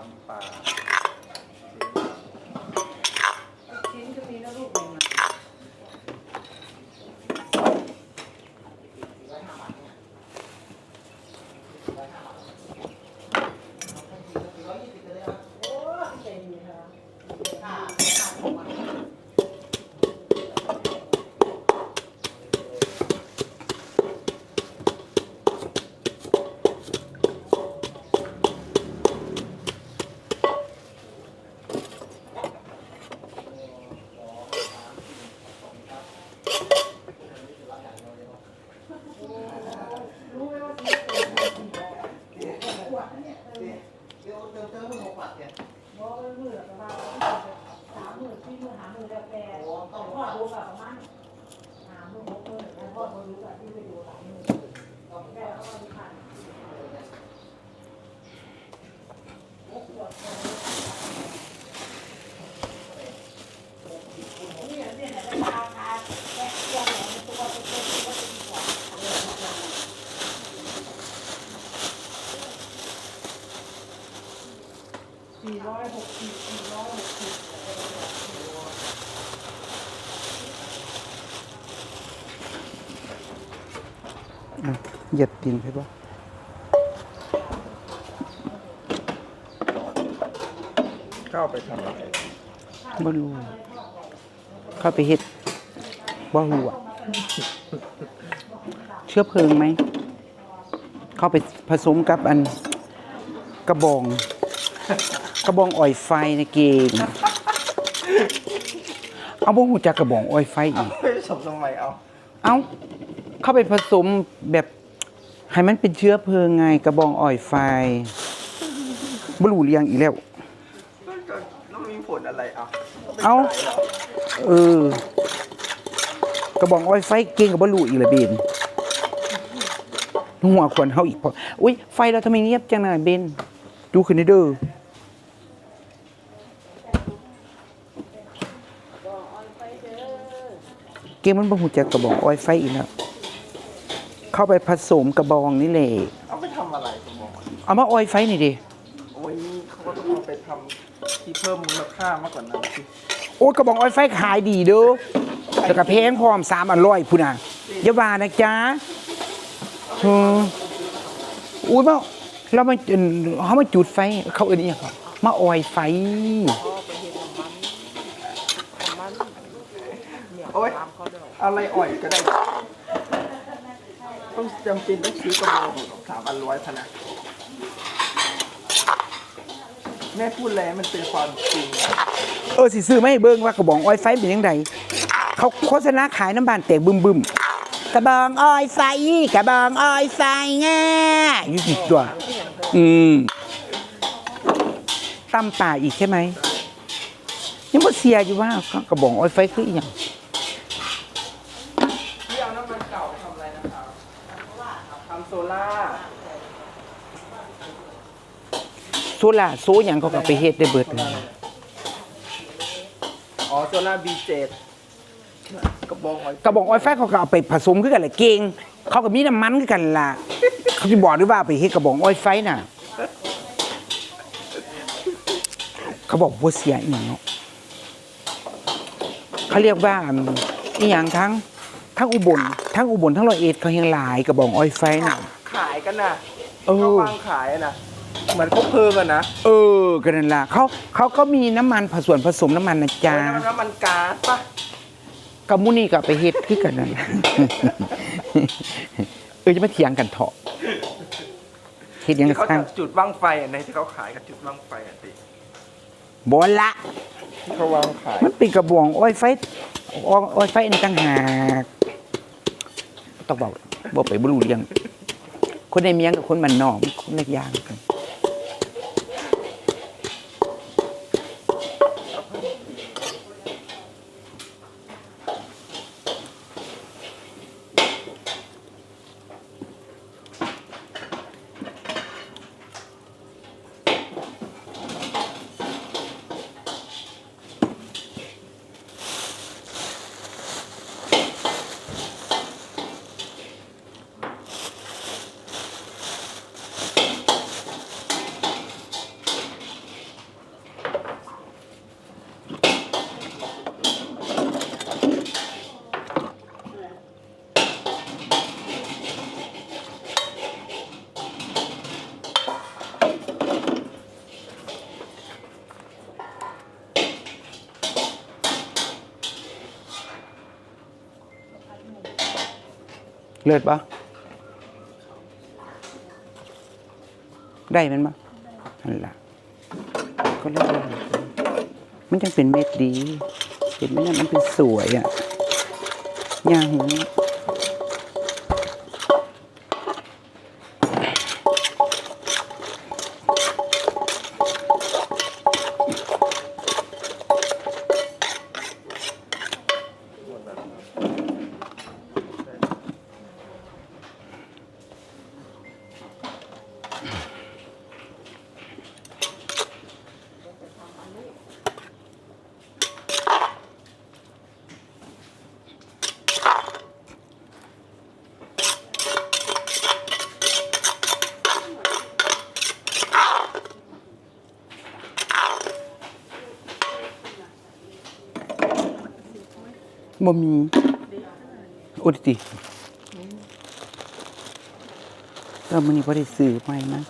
ตำป่า ชิ้นก็มีนะลูกหนึ่งอะ เดี๋ยวเติมเติมมือหกบาทเนี่ยบ่มือละประมาณสามหมื่นสี่หมื่นห้าหมื่นแล้วแต่แต่พ่อรู้แบบประมาณห้าหมื่นหกหมื่นแล้วพ่อรู้แบบที่ไปดูสามหมื่นแต่เขาก็มีพันนี่เนี่ยราคาคาแค่เที่ยวเนี่ยตัวตัวตัวตัวตัวตัว สี่ ร้อยหกสิบสี่ร้อยหกสิบอะเหยียดตีนไปบ่เข้าไปทำอะไรบ่รู้เข้าไปเฮ็ดบ่รู้อะเชื้อเพลิงไหม เข้าไปผสมกับอันกระบอง กระบองอ่อยไฟในเกงเอาบ่ฮู้จักกระบองอ่อยไฟอีกเฮ้ยสมทำไมเอาเอาเข้าไปผสมแบบให้มันเป็นเชื้อเพลิงไงกระบองอ่อยไฟบรูเรียงอีกแล้วแล้วมีผลอะไรเอาเอาเออกระบองอ้อยไฟเก่งกับบรูอีกละเบนหัวควรเฮาอีกพออุ้ยไฟเราทำไมเงียบจังน่ะเบนดูขึ้นนี่เด้อ เกมมันบ่ฮู้จักกระบองอ้อยไฟอีกแล้วเข้าไปผสมกระบองนี่แหละเอาไปทำอะไรคุณบอกเอามาอ้อยไฟนี่ดิโอ้ยเขาก็ต้องเอาไปทำที่เพิ่มมูลค่ามากกว่านั้นสิโอ้ยกระบองอ้อยไฟขายดีเด้อแล้วก็แพงพร้อม3อันร้อยพุ่นน่ะอย่าว่านะจ๊ะเอออุ้ยมาเรามาเอิ่นเขามาจุดไฟ เขาเอิ้นอีหยังครับมาอ้อยไฟโอ้ย อะไรอ่อยก็ได้ ต้องจำเป็นต้องซื้อกระบอกสามอันร้อยพนะแม่พูดแล้วมันเป็นความจริงเออสิซื้อไมาให้เบิ่งว่ากระบองอ้อยไฟเป็นยังไงเขาโฆษณาขายน้ำบานแตกบึมบึมกระบองอ้อยไฟกระบองอ้อยไฟง่าอยู่สิตัว อืมตำป่าอีกใช่ไหมยังบ่เสียอยู่ว่ากระบองอ้อยไฟคืออีหยัง ที่เอาน้ำมันเก่าทำอะไรนะครับทำโซล่าร์โซล่าโซหยังเขาก็ไปเฮ็ดได้เบิดเลย อ๋อโซล่าร์บีเจ็ดกระบอกอ่อยกระบอกอ้อยไฟเขาก็เอาไปผสมคือกันแหละเก่งเขาก็มีน้ำมันคือกันล่ะ เขาสิบอกด้วยว่าไปเฮ็ดกระบอกอ้อยไฟน่ะ เขาบอกว่าเสียอีหยังเนาะเขาเรียกว่าอีหยังทั้ง ทั้งอุบลทั้งอุบลทั้งร้อยเอ็ดเขายังหลายกระบอกอ้อยไฟน่ะ ขายกันนะเออ เขาวางขายอะนะเหมือนเขาเพลิงอะนะเออกันนั่นล่ะเขาเขาก็มีน้ำมันผสมผสมน้ำมันนะจ๊ะ โอ้ยน้ำมันก๊าซปะกับมุนี่ก็ไปเฮ็ดคือกันนั่น เออจะมาเถียงกันเถาะเฮ็ดหยังที่ก็เขาสร้าจะงจุดบ้างไฟอะในที่เขาขายกับจุดบ้างไฟอะติบ่ละ ที่เขาวางขายมันเป็นกระบองอ้อยไฟอ้อยอ้อยไฟอันนี้ต่างหาก ต้องบอกบ่ไปบ่รู้เรื่องคนในเมียงกับคนมันนอกมันในละอย่างกัน เลิศปะได้มันปะนั่นล่ะก็เลิศมันจังเป็นเม็ดดี เห็นไหมนะมันเป็นสวยอะย่างหู บ่มีโอดติ เรามันนี่พอได้สื่อไปนะ